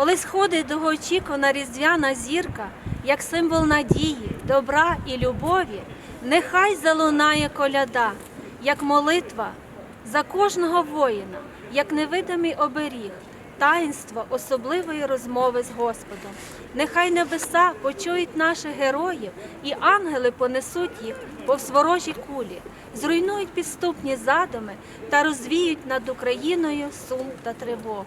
Коли сходить довгоочікувана різдвяна зірка, як символ надії, добра і любові, нехай залунає коляда, як молитва за кожного воїна, як невидимий оберіг, таїнство особливої розмови з Господом. Нехай небеса почують наших героїв, і ангели понесуть їх повз ворожі кулі, зруйнують підступні задуми та розвіють над Україною сум та тривогу.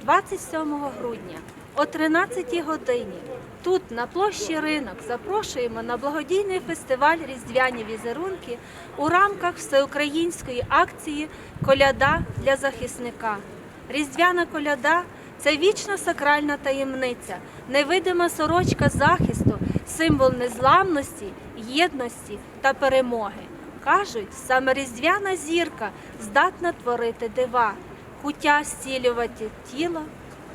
27 грудня о 13 годині тут, на площі ринок, запрошуємо на благодійний фестиваль Різдвяні візерунки у рамках всеукраїнської акції Коляда для захисника. Різдвяна коляда це вічна сакральна таємниця, невидима сорочка захисту, символ незламності, єдності та перемоги. Кажуть, саме різдвяна зірка здатна творити дива, куття зцілювати тіло,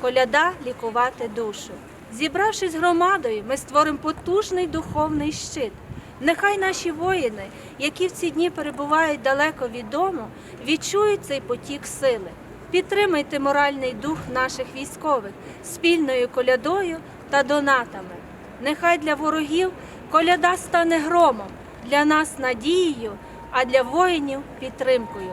коляда лікувати душу. Зібравшись громадою, ми створимо потужний духовний щит. Нехай наші воїни, які в ці дні перебувають далеко від дому, відчують цей потік сили. Підтримайте моральний дух наших військових спільною колядою та донатами. Нехай для ворогів коляда стане громом, для нас надією, а для воїнів підтримкою.